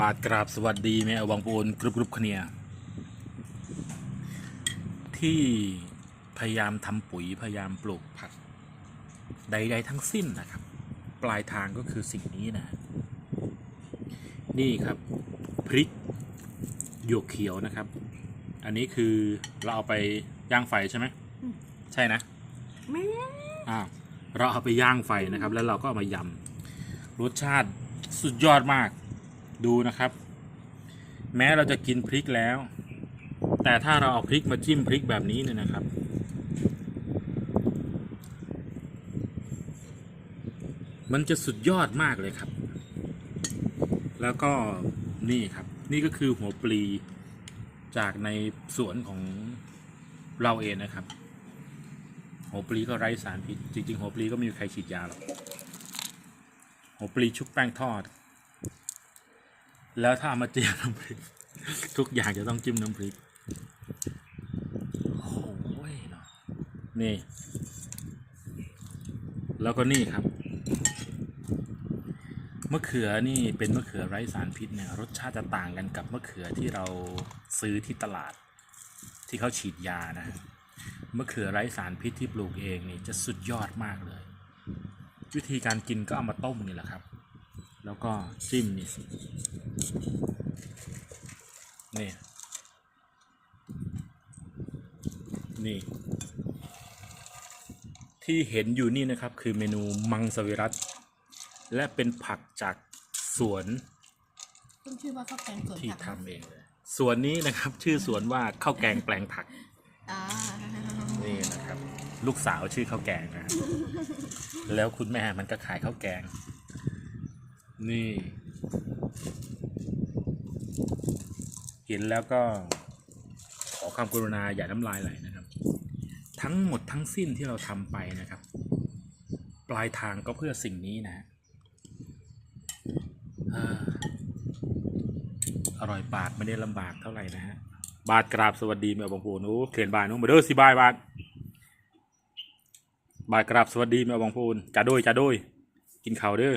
บาทกราบสวัสดีแม่วังปูนกรุบกรุบขเนียที่พยายามทำปุ๋ยพยายามปลูกผัก ใด ๆ ทั้งสิ้นนะครับ ปลายทางก็คือสิ่งนี้นะ นี่ครับ พริกหยวกเขียวนะครับ อันนี้คือเราเอาไปย่างไฟใช่ไหมอืมใช่นะไม่อ้าวเราเอาไปย่างไฟนะครับ แล้วเราก็เอามายำรสชาติสุดยอดมาก ดูนะครับ แม้เราจะกินพริกแล้ว แต่ถ้าเราเอาพริกมาจิ้มพริกแบบนี้เนี่ยนะครับ มันจะสุดยอดมากเลยครับ แล้วก็นี่ครับ นี่ก็คือหัวปลีจากในสวนของเราเองนะครับ หัวปลีก็ไร้สารพิษจริงๆหัวปลีก็ไม่มีใครฉีดยาหรอกหัวปลีชุบแป้งทอด แล้วถ้ามาเจียมน้ำพริก ทุกอย่างจะต้องจิ้มน้ำพริกโอ้ยเนาะนี่ แล้วก็นี่ครับมะเขือนี่เป็นมะเขือไร้สารพิษเนี่ยรสชาติจะต่างกันกับมะเขือที่เราซื้อที่ตลาด ที่เขาฉีดยานะฮะมะเขือไร้สารพิษที่ปลูกเองนี่จะสุดยอดมากเลย วิธีการกินก็เอามาต้มนี่แหละครับ แล้วก็จิ้มนี่ นี่ นี่ ที่เห็นอยู่นี่นะครับคือเมนูมังสวิรัตและเป็นผักจากสวนขึ้นชื่อว่าข้าวแกงสวนที่ผักทำเองเลยสวนนี้นะครับ ชื่อสวนว่าข้าวแกงแปลงผัก อ่านี่นะครับ ลูกสาวชื่อข้าวแกงนะ แล้วคุณแม่มันก็ขายข้าวแกง นี่ เห็นแล้วก็ขอความกรุณาอย่าน้ำลายไหลนะครับ ทั้งหมดทั้งสิ้นที่เราทำไปนะครับ ปลายทางก็เพื่อสิ่งนี้นะฮะอร่อยปากไม่ได้ลำบากเท่าไหร่นะฮะบาทกราบสวัสดีแม่บางปูนโอ้เขียนบายน้มาเด้อสิบายบาทบาทกราบสวัสดีแม่บางปูนจ่าโดยจ่าโดยกินข้าวเด้อ